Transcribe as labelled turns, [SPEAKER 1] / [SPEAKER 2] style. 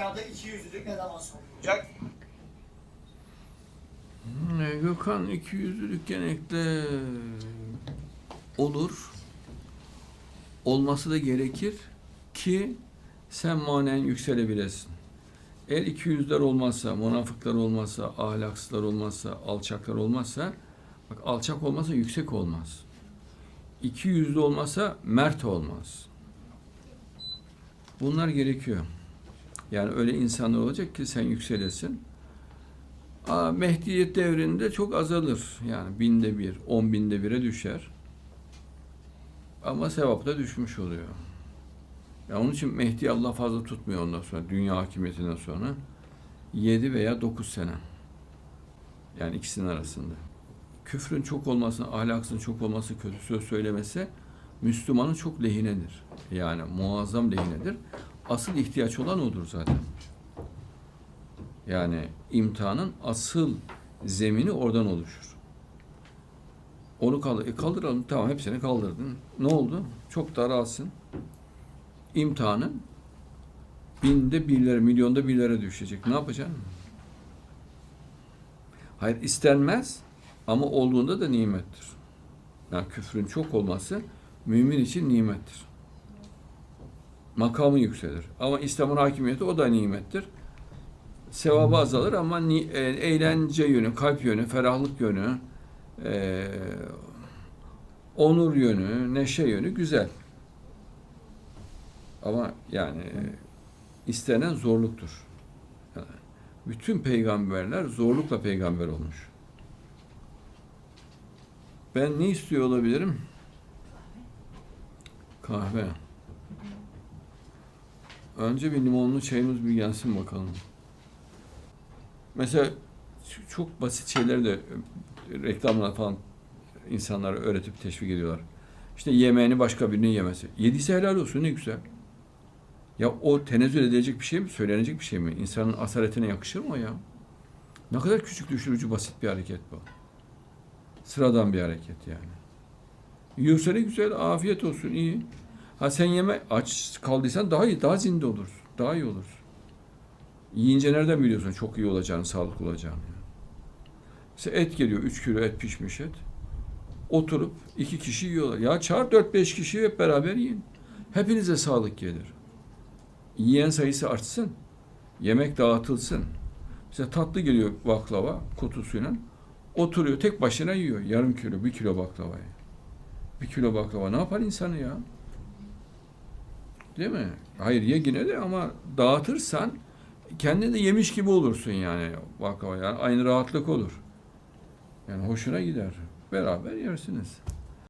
[SPEAKER 1] dünyada iki yüzlülük ne zaman son bulacak?
[SPEAKER 2] Ne, Gökhan iki yüzlülük genellikle olur. Olması da gerekir ki sen manen yükselebilesin. Eğer iki yüzler olmazsa, münafıklar olmazsa, ahlaksızlar olmazsa, alçaklar olmazsa, bak alçak olmazsa yüksek olmaz. İki yüzlü olmazsa mert olmaz. Bunlar gerekiyor. Yani öyle insanlar olacak ki sen yükselesin. Aa, Mehdiyet devrinde çok azalır. Yani binde bir, on binde bire düşer. Ama sevap da düşmüş oluyor. Ya onun için Mehdi Allah fazla tutmuyor ondan sonra. Dünya hakimiyetinden sonra. Yedi veya dokuz sene. Yani ikisinin arasında. Küfrün çok olması, ahlaksızın çok olması, kötü söz söylemesi Müslümanın çok lehinedir. Yani muazzam lehinedir. Asıl ihtiyaç olan odur zaten. Yani imtihanın asıl zemini oradan oluşur. Onu e kaldıralım. Tamam hepsini kaldırdın. Ne oldu? Çok da rahatsın. İmtihanın binde birlere, milyonda birlere düşecek. Ne yapacaksın? Hayır istenmez ama olduğunda da nimettir. Yani küfrün çok olması mümin için nimettir. Makamı yükselir. Ama İslam'ın hakimiyeti o da nimettir sevabı azalır ama e, eğlence yönü, kalp yönü, ferahlık yönü, e, onur yönü, neşe yönü güzel. Ama yani istenen zorluktur. Yani bütün peygamberler zorlukla peygamber olmuş. Ben ne istiyor olabilirim? Kahve. Önce bir limonlu çayımız bir gelsin bakalım. Mesela çok basit şeyleri de e, reklamlar falan insanlara öğretip teşvik ediyorlar. İşte yemeğini başka birinin yemesi. Yediyse helal olsun ne güzel. Ya o tenezzül edilecek bir şey mi? Söylenecek bir şey mi? İnsanın asaletine yakışır mı ya? Ne kadar küçük düşürücü basit bir hareket bu. Sıradan bir hareket yani. Yiyorsa ne güzel, afiyet olsun, iyi. Ha sen yeme aç kaldıysan daha iyi, daha zinde olursun. Daha iyi olursun. Yiyince nereden biliyorsun çok iyi olacağını, sağlıklı olacağını? ya? Mesela et geliyor, 3 kilo et pişmiş et. Oturup iki kişi yiyorlar. Ya çağır 4-5 kişi hep beraber yiyin. Hepinize sağlık gelir. Yiyen sayısı artsın. Yemek dağıtılsın. Mesela tatlı geliyor baklava kutusuyla. Oturuyor tek başına yiyor. Yarım kilo, bir kilo baklavayı. Bir kilo baklava ne yapar insanı ya? Değil mi? Hayır ye yine de ama dağıtırsan kendini de yemiş gibi olursun yani baklava yani aynı rahatlık olur. Yani hoşuna gider. Beraber yersiniz.